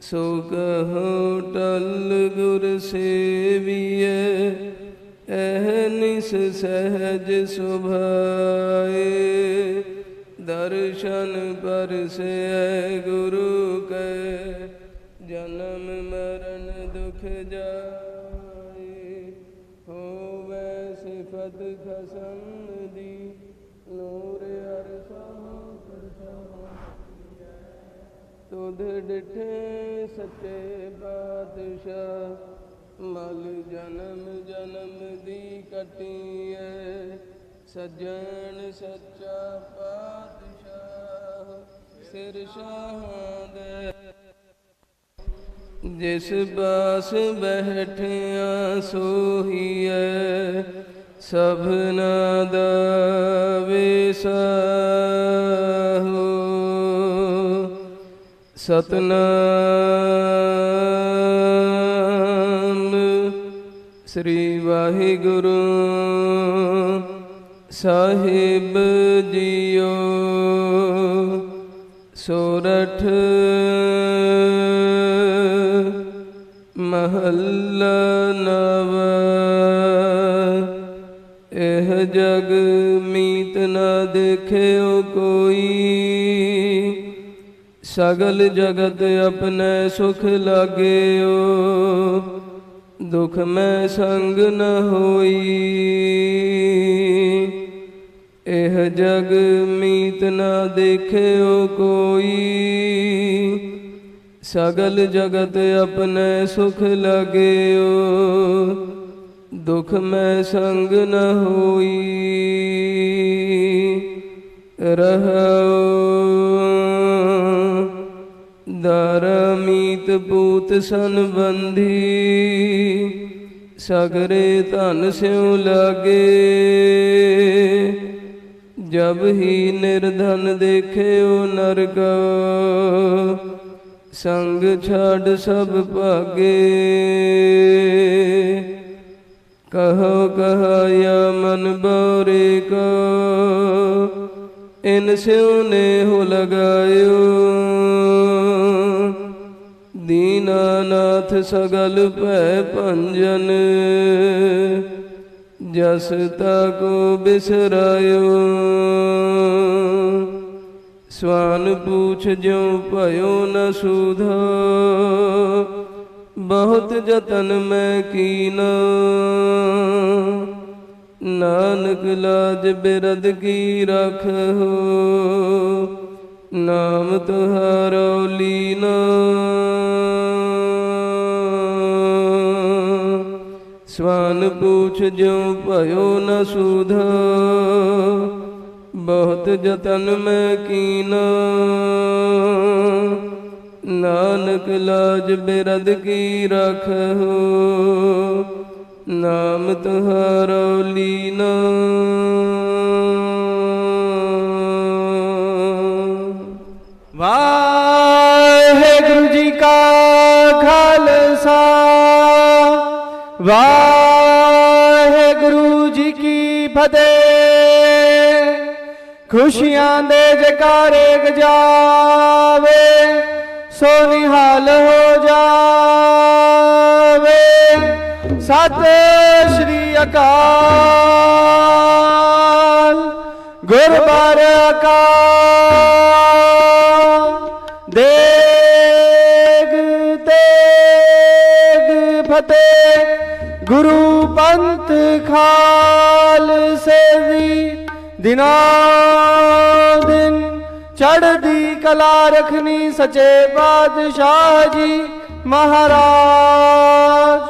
ਸੋ ਕਹੋ ਟਲ ਗੁਰ ਸੇਵੀਐ ਐ ਨਿਸ ਸਹਿਜ ਸੁਭਾਏ। ਦਰਸ਼ਨ ਪਰਸੈ ਗੁਰੂ ਕੈ, ਜਨਮ ਮਰਨ ਦੁਖ ਜਾਏ। ਹੋਵੇ ਸਿਫਤ ਖਸਮ ਦੀ ਡਿਠੇ ਸੱਚੇ ਪਾਤਸ਼ਾਹ ਮਲ ਜਨਮ ਜਨਮ ਦੀ ਕਟੀਐ ਸੱਜਣ ਸੱਚਾ ਪਾਤਸ਼ਾਹ, ਸਿਰ ਸ਼ਾਹਾਂ ਦੇ। ਜਿਸ ਬਾਸ ਬੈਠਿਆ ਸੋਹੀਐ ਸਭਨਾ ਦਾ ਵਿਸਾਹੋ ਸਤਨਾਮ ਸ੍ਰੀ ਵਾਹਿਗੁਰੂ ਸਾਹਿਬ ਜੀਓ ਸੋਰਠ ਮਹੱਲ ਨਵ ਇਹ ਜਗ ਮੀਤ ਨਾ ਦੇਖਿਓ ਕੋਈ। ਸਗਲ ਜਗਤ ਆਪਣੇ ਸੁਖ ਲਾਗਿਓ। ਦੁਖ ਮੈਂ ਸੰਗ ਨ ਹੋਈ। ਇਹ ਜਗ ਮੀਤ ਨਾ ਦੇਖਿਓ ਕੋਈ। ਸਗਲ ਜਗਤ ਆਪਣੇ ਸੁਖ ਲਾਗਿਓ। ਦੁਖ ਮੈਂ ਸੰਗ ਨ ਹੋਈ। ਰਹੋ ਦਰਮੀਤ ਪੂਤ ਸੰਬੰਧੀ, ਸਗਰੇ ਧਨ ਸਿਉ ਲਾਗੇ। ਜਬ ਹੀ ਨਿਰਧਨ ਦੇਖਿਓ ਨਰਕ, ਸੰਗ ਛਾੜ ਸਭ ਭਾਗੇ। ਕਹੋ ਕਹਾਇਆ ਮਨ ਬੋਰੇ ਕੋ, ਇਨ ਸਿਉ ਨੇ ਹੋ ਲਗਾਇਓ। ਨਾਥ ਸਗਲ ਭੈ ਭੰਜਨ, ਜਸ ਤਾਕੋ ਬਿਸਰਾਇਓ। ਸਵਾਨ ਪੂਛ ਜਿਉ ਭਇਓ ਨ ਸੁਧਾ, ਬਹੁਤ ਜਤਨ ਮੈਂ ਕੀਨਾ। ਨਾਨਕ ਲਾਜ ਬਿਰਦ ਕੀ ਰਖੋ ਨਾਮ ਤੁਹਾਰੋ ਲੀਨਾ। ਸਵਾਨ ਪੂਛ ਜਿਉ ਭਇਓ ਨ ਸੁਧਾ। ਬਹੁਤ ਜਤਨ ਮੈਂ ਕੀਨਾ। ਨਾਨਕ ਲਾਜ ਬਿਰਦ ਕੀ ਰਖੋ ਨਾਮ ਤੁਹਾਰੋ ਲੀਨਾ। ਵਾਹ। ਵਾਹਿਗੁਰੂ ਜੀ ਕੀ ਫਤਿਹ। ਖੁਸ਼ੀਆਂ ਦੇ ਜਕਾਰੇ ਗਜਾਵੇ ਸੋ ਨਿਹਾਲ ਹੋ ਜਾਵੇ। ਸਤਿ ਸ਼੍ਰੀ ਅਕਾਲ। ਗੁਰਬਾਰ ਅਕਾਲ। ਦੇਗ ਗੁਰੂ ਪੰਥ ਖਾਲਸੇ ਦੀ ਦਿਨਾਂ ਦਿਨ ਚੜ੍ਹਦੀ ਕਲਾ ਰਖਨੀ ਸਚੇ ਬਾਦਸ਼ਾਹ ਜੀ ਮਹਾਰਾਜ।